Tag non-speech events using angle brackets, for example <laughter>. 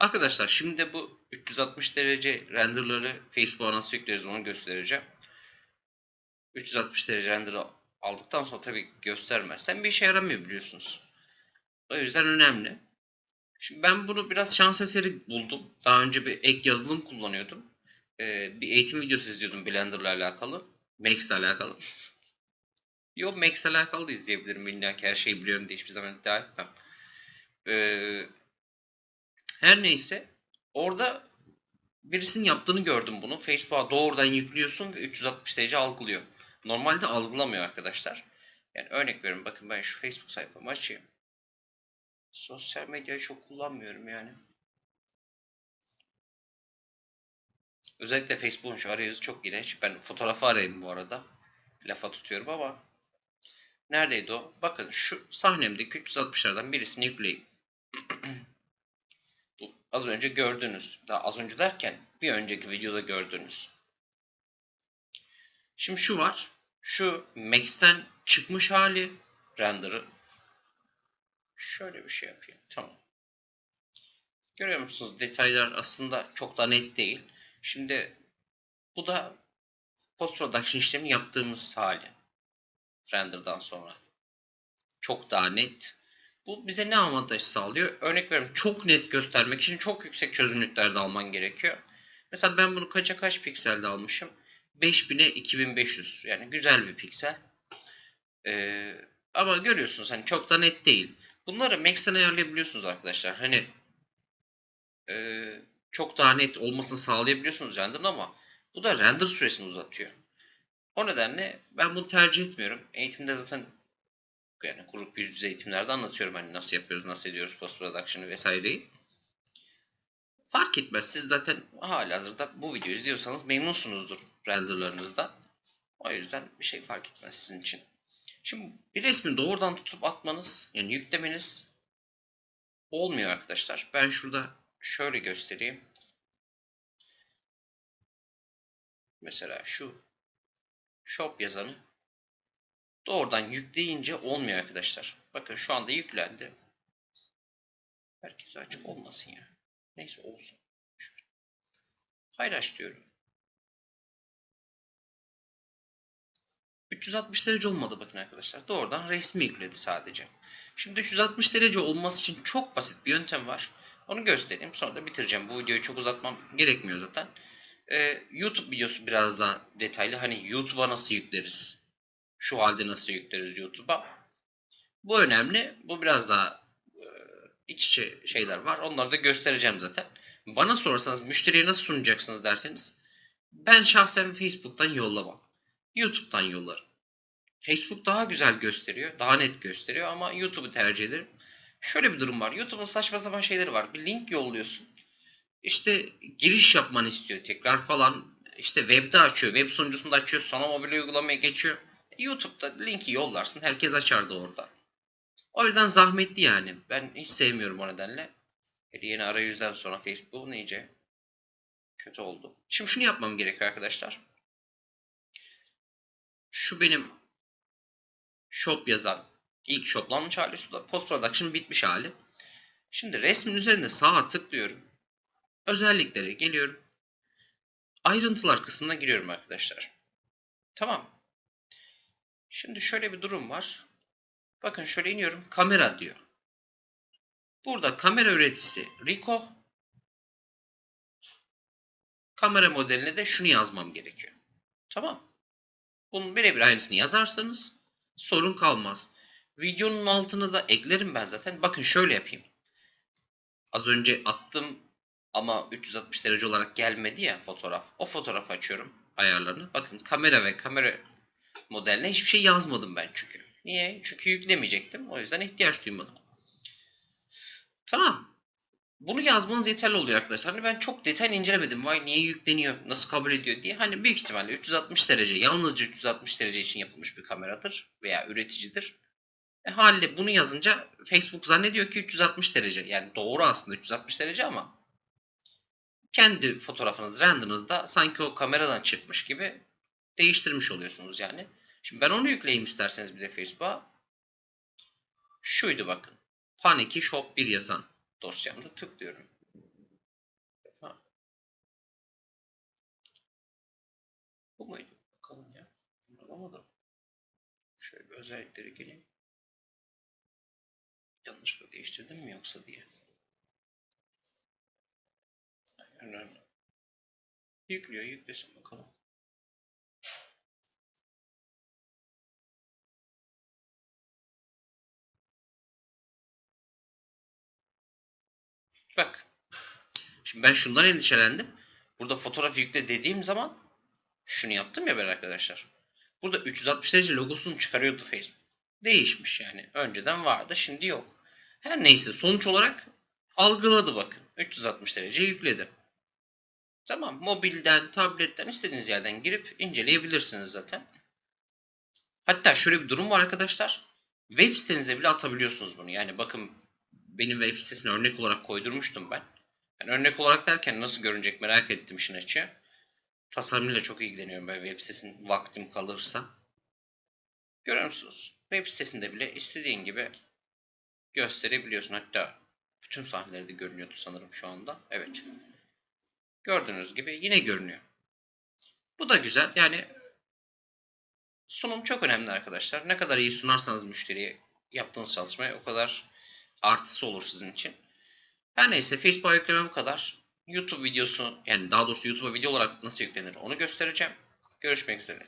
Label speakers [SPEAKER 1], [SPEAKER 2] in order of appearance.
[SPEAKER 1] Arkadaşlar şimdi de bu 360 derece renderları Facebook'a nasıl yükleriz onu göstereceğim. 360 derece render'ı aldıktan sonra tabii göstermezsen bir işe yaramıyor biliyorsunuz. O yüzden önemli. Şimdi ben bunu biraz şans eseri buldum. Daha önce bir ek yazılım kullanıyordum. Ee, bir eğitim videosu izliyordum Blender'la alakalı. Max'le alakalı. <laughs> Yok Max'le alakalı da izleyebilirim. İlla her şeyi biliyorum diye hiçbir zaman iddia etmem. Ee, her neyse orada birisinin yaptığını gördüm bunu. Facebook'a doğrudan yüklüyorsun ve 360 derece algılıyor. Normalde algılamıyor arkadaşlar. Yani örnek veriyorum bakın ben şu Facebook sayfamı açayım. Sosyal medyayı çok kullanmıyorum yani. Özellikle Facebook'un şu arayüzü çok iğrenç. Ben fotoğrafı arayayım bu arada. Lafa tutuyorum ama. Neredeydi o? Bakın şu sahnemdeki 360'lardan birisini yükleyeyim. <clears throat> Az önce gördünüz. Daha az önce derken bir önceki videoda gördünüz. Şimdi şu var. Şu Max'ten çıkmış hali render'ı. Şöyle bir şey yapayım. Tamam. Görüyor musunuz? Detaylar aslında çok da net değil. Şimdi bu da post production işlemi yaptığımız hali. Render'dan sonra. Çok daha net. Bu bize ne avantaj sağlıyor? Örnek veriyorum çok net göstermek için çok yüksek çözünürlüklerde alman gerekiyor. Mesela ben bunu kaça kaç pikselde almışım? 5000'e 2500. Yani güzel bir piksel. Ee, ama görüyorsunuz hani çok da net değil. Bunları Max'ten ayarlayabiliyorsunuz arkadaşlar. Hani e, çok daha net olmasını sağlayabiliyorsunuz render'ın ama bu da render süresini uzatıyor. O nedenle ben bunu tercih etmiyorum. Eğitimde zaten yani grup yüz eğitimlerde anlatıyorum hani nasıl yapıyoruz, nasıl ediyoruz post production'ı vesaireyi. Fark etmez. Siz zaten hala hazırda bu videoyu izliyorsanız memnunsunuzdur renderlarınızda. O yüzden bir şey fark etmez sizin için. Şimdi bir resmi doğrudan tutup atmanız yani yüklemeniz olmuyor arkadaşlar. Ben şurada şöyle göstereyim. Mesela şu shop yazanı doğrudan yükleyince olmuyor arkadaşlar. Bakın şu anda yüklendi. Herkese açık olmasın ya. Neyse olsun. Paylaş diyorum. 360 derece olmadı bakın arkadaşlar. Doğrudan resmi yükledi sadece. Şimdi 360 derece olması için çok basit bir yöntem var. Onu göstereyim. Sonra da bitireceğim. Bu videoyu çok uzatmam gerekmiyor zaten. Ee, YouTube videosu biraz daha detaylı. Hani YouTube'a nasıl yükleriz? Şu halde nasıl yükleriz YouTube'a? Bu önemli. Bu biraz daha e, iç içe şeyler var. Onları da göstereceğim zaten. Bana sorarsanız müşteriye nasıl sunacaksınız derseniz ben şahsen Facebook'tan yollamam. YouTube'dan yollarım. Facebook daha güzel gösteriyor, daha net gösteriyor ama YouTube'u tercih ederim. Şöyle bir durum var. YouTube'un saçma sapan şeyleri var. Bir link yolluyorsun. İşte giriş yapmanı istiyor tekrar falan. İşte webde açıyor, web sunucusunda açıyor, sonra mobil uygulamaya geçiyor. YouTube'da linki yollarsın, herkes açardı orada. O yüzden zahmetli yani. Ben hiç sevmiyorum o nedenle. Hele yeni arayüzden sonra Facebook iyice kötü oldu. Şimdi şunu yapmam gerekiyor arkadaşlar. Şu benim shop yazan ilk shoplanmış hali, şu da post production bitmiş hali. Şimdi resmin üzerinde sağa tıklıyorum. Özelliklere geliyorum. Ayrıntılar kısmına giriyorum arkadaşlar. Tamam. Şimdi şöyle bir durum var. Bakın şöyle iniyorum. Kamera diyor. Burada kamera üreticisi Ricoh. Kamera modeline de şunu yazmam gerekiyor. Tamam. Bunun birebir aynısını yazarsanız sorun kalmaz. Videonun altına da eklerim ben zaten. Bakın şöyle yapayım. Az önce attım ama 360 derece olarak gelmedi ya fotoğraf. O fotoğrafı açıyorum ayarlarını. Bakın kamera ve kamera modeline hiçbir şey yazmadım ben çünkü. Niye? Çünkü yüklemeyecektim. O yüzden ihtiyaç duymadım. Tamam. Bunu yazmanız yeterli oluyor arkadaşlar. Hani ben çok detaylı incelemedim. Vay niye yükleniyor, nasıl kabul ediyor diye. Hani büyük ihtimalle 360 derece, yalnızca 360 derece için yapılmış bir kameradır veya üreticidir. E haliyle bunu yazınca Facebook zannediyor ki 360 derece. Yani doğru aslında 360 derece ama kendi fotoğrafınız, renderınızda sanki o kameradan çıkmış gibi değiştirmiş oluyorsunuz yani. Şimdi ben onu yükleyeyim isterseniz bir de Facebook'a. Şuydu bakın. Paniki Shop 1 yazan dosyamda tıklıyorum. Bu muydu? Bakalım ya. Bunu alamadım. Şöyle bir özelliklere gireyim. Yanlışlıkla değiştirdim mi yoksa diye. Ayarlarını. Yüklesin bakalım. Bak. Şimdi ben şundan endişelendim. Burada fotoğraf yükle dediğim zaman şunu yaptım ya ben arkadaşlar. Burada 360 derece logosunu çıkarıyordu Facebook. Değişmiş yani. Önceden vardı şimdi yok. Her neyse sonuç olarak algıladı bakın. 360 derece yükledi. Tamam mobilden, tabletten istediğiniz yerden girip inceleyebilirsiniz zaten. Hatta şöyle bir durum var arkadaşlar. Web sitenize bile atabiliyorsunuz bunu. Yani bakın benim web sitesine örnek olarak koydurmuştum ben. Yani örnek olarak derken nasıl görünecek merak ettim işin açığı. Tasarımıyla çok ilgileniyorum ben web sitesinin vaktim kalırsa. Görüyor musunuz? Web sitesinde bile istediğin gibi gösterebiliyorsun. Hatta bütün sahneleri de görünüyordu sanırım şu anda. Evet. Gördüğünüz gibi yine görünüyor. Bu da güzel. Yani sunum çok önemli arkadaşlar. Ne kadar iyi sunarsanız müşteriye yaptığınız çalışmaya o kadar artısı olur sizin için. Her neyse Facebook'a yükleme bu kadar. YouTube videosu yani daha doğrusu YouTube'a video olarak nasıl yüklenir onu göstereceğim. Görüşmek üzere.